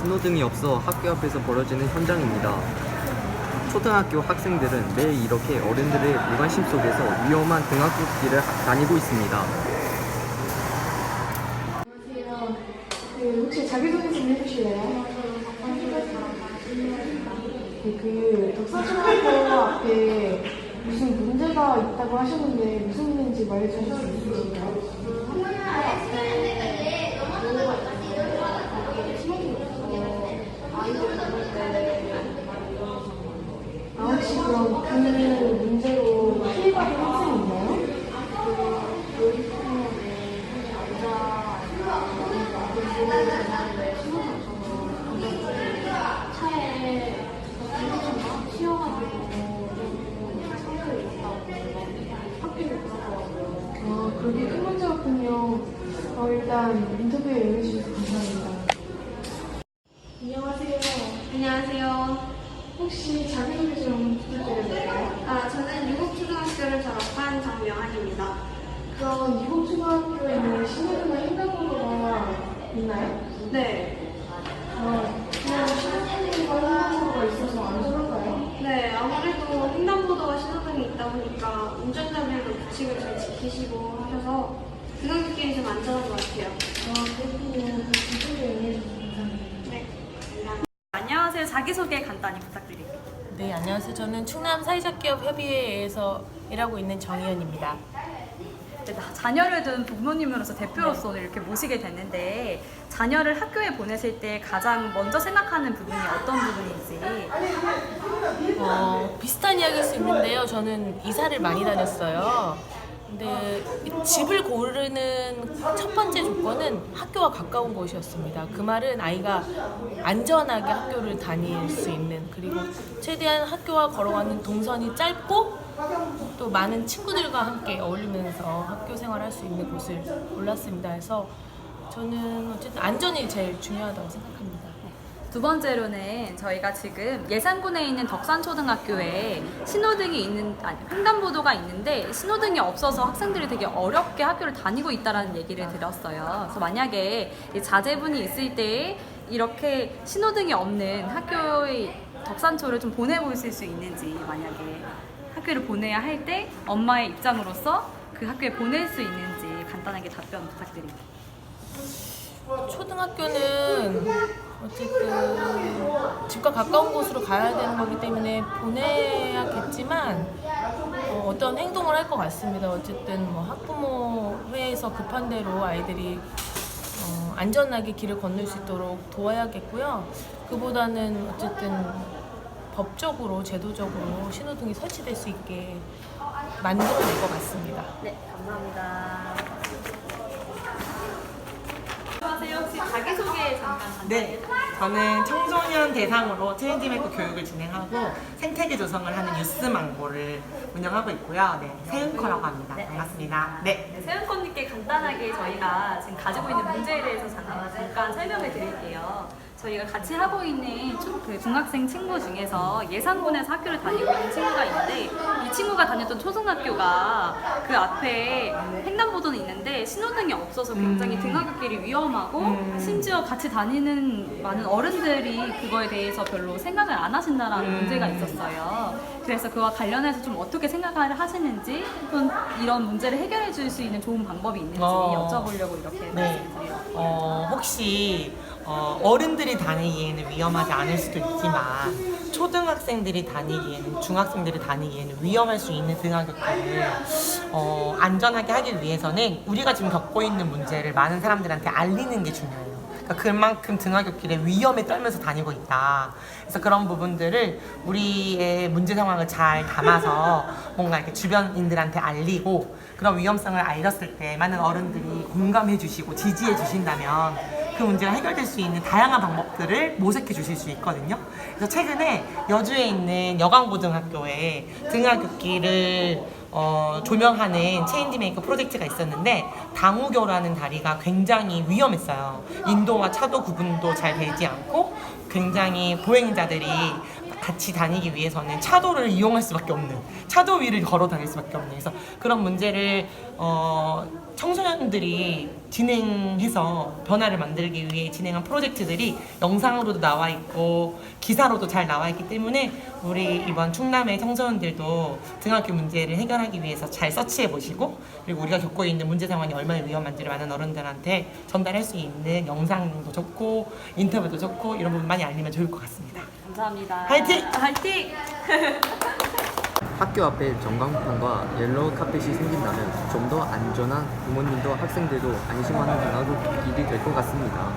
신호등이 없어 학교 앞에서 벌어지는 현장입니다. 초등학교 학생들은 매일 이렇게 어른들의 무관심 속에서 위험한 등학교 길을 하- 다니고 있습니다. 안녕하세요. 그 혹시 자기소개 좀 해주실래요? 네, 그 덕사초등학교 앞에 무슨 문제가 있다고 하셨는데 무슨 문제인지 말해주실 수 있으실까요? 아 혹시 그럼 그 문제로 피해받은 학생 있나요? 아, 그렇게 큰 문제였군요. 어, 일단 인터뷰에 응해주셔서 감사합니다. 안녕하세요. 안녕하세요. 혹시 자기소개 좀 부탁드려도 될까요? 아, 저는 유국초등학교를 졸업한 장명환입니다. 그럼 이국초등학교에는 신호등과 횡단보도가 있나요? 네. 어, 그냥 신호등과 횡단보도가 있어서 안전한가요? 네, 아무래도 횡단보도와 신호등이 있다 보니까 운전자들도 규칙을 잘 지키시고 하셔서 등하굣길이 좀 안전한 것 같아요. 아. 네. 안녕하세요. 자기소개 간단히 부탁드릴게요. 네, 안녕하세요. 저는 충남 사회자기업 협의회에서 일하고 있는 정희연입니다. 네, 나- 자녀를 둔 부모님으로서 대표로서 오늘 이렇게 모시게 됐는데 자녀를 학교에 보내실 때 가장 먼저 생각하는 부분이 어떤 부분인지 어, 비슷한 이야기일 수 있는데요. 저는 이사를 많이 다녔어요. 근데 이 집을 고르는 첫 번째 조건은 학교와 가까운 곳이었습니다. 그 말은 아이가 안전하게 학교를 다닐 수 있는 그리고 최대한 학교와 걸어가는 동선이 짧고 또 많은 친구들과 함께 어울리면서 학교 생활할 수 있는 곳을 골랐습니다. 그래서 저는 어쨌든 안전이 제일 중요하다고 생각합니다. 두 번째로는 저희가 지금 예산군에 있는 덕산초등학교에 신호등이 있는 아니 횡단보도가 있는데 신호등이 없어서 학생들이 되게 어렵게 학교를 다니고 있다라는 얘기를 들었어요. 그래서 만약에 이 자제분이 있을 때 이렇게 신호등이 없는 학교의 덕산초를 좀 보내보실 수 있는지 만약에 학교를 보내야 할 때 엄마의 입장으로서 그 학교에 보낼 수 있는지 간단하게 답변 부탁드립니다. 초등학교는 어쨌든 집과 가까운 곳으로 가야 되는 거기 때문에 보내야겠지만 어, 떤 행동을 할 것 같습니다. 어쨌든 뭐 학부모 회에서 급한 대로 아이들이 어, 안전하게 길을 건널 수 있도록 도와야겠고요. 그보다는 어쨌든 법적으로 제도적으로 신호등이 설치될 수 있게 만들어낼 것 같습니다. 네, 감사합니다. 안녕하세요. 혹시 자기소개 잠깐 간단히 네, 저는 청소년 대상으로 체인지메이커 교육을 진행하고 생태계 조성을 하는 뉴스망고를 운영하고 있고요. 네, 세은커라고 합니다. 네, 반갑습니다. 네. 네, 세훈권님께 간단하게 저희가 지금 가지고 있는 문제에 대해서 잠깐, 잠깐 설명을 드릴게요. 저희가 같이 하고 있는 초- 그 중학생 친구 중에서 예산군에서 학교를 다니고 있는 친구가 있는데 다녔던 초등학교가 그 앞에 횡단보도는 있는데 신호등이 없어서 굉장히 등하굣길이 위험하고 심지어 같이 다니는 많은 어른들이 그거에 대해서 별로 생각을 안 하신다라는 문제가 있었어요. 그래서 그와 관련해서 좀 어떻게 생각을 하시는지 또는 이런 문제를 해결해 줄 수 있는 좋은 방법이 있는지 어. 여쭤보려고 이렇게 네. 어, 혹시 어, 어른들이 다니기에는 위험하지 않을 수도 있지만 초등학생들이 다니기에는 중학생들이 다니기에는 위험할 수 있는 등하굣길을 어, 안전하게 하기 위해서는 우리가 지금 겪고 있는 문제를 많은 사람들한테 알리는 게 중요해요. 그러니까 그만큼 등하굣길에 위험에 떨면서 다니고 있다. 그래서 그런 부분들을 우리의 문제 상황을 잘 담아서 뭔가 이렇게 주변인들한테 알리고 그런 위험성을 알렸을 때 많은 어른들이 공감해 주시고 지지해 주신다면 그 문제가 해결될 수 있는 다양한 방법들을 모색해 주실 수 있거든요. 그래서 최근에 여주에 있는 여강고등학교에 등하굣길을 어, 조명하는 체인지 메이커 프로젝트가 있었는데 당우교라는 다리가 굉장히 위험했어요. 인도와 차도 구분도 잘 되지 않고 굉장히 보행자들이 같이 다니기 위해서는 차도를 이용할 수밖에 없는 차도 위를 걸어 다닐 수밖에 없는 그래서 그런 문제를 어, 청소년들이 진행해서 변화를 만들기 위해 진행한 프로젝트들이 영상으로도 나와 있고 기사로도 잘 나와 있기 때문에 우리 이번 충남의 청소년들도 등학교 문제를 해결하기 위해서 잘 서치해 보시고 그리고 우리가 겪고 있는 문제 상황이 얼마나 위험한지를 많은 어른들한테 전달할 수 있는 영상도 좋고 인터뷰도 좋고 이런 부분 많이 알리면 좋을 것 같습니다. 감사합니다. 화이팅! 화이팅! 학교 앞에 전광판과 옐로우 카펫이 생긴다면 좀 더 안전한 부모님도 학생들도 안심하는 등하굣길이 될 것 같습니다.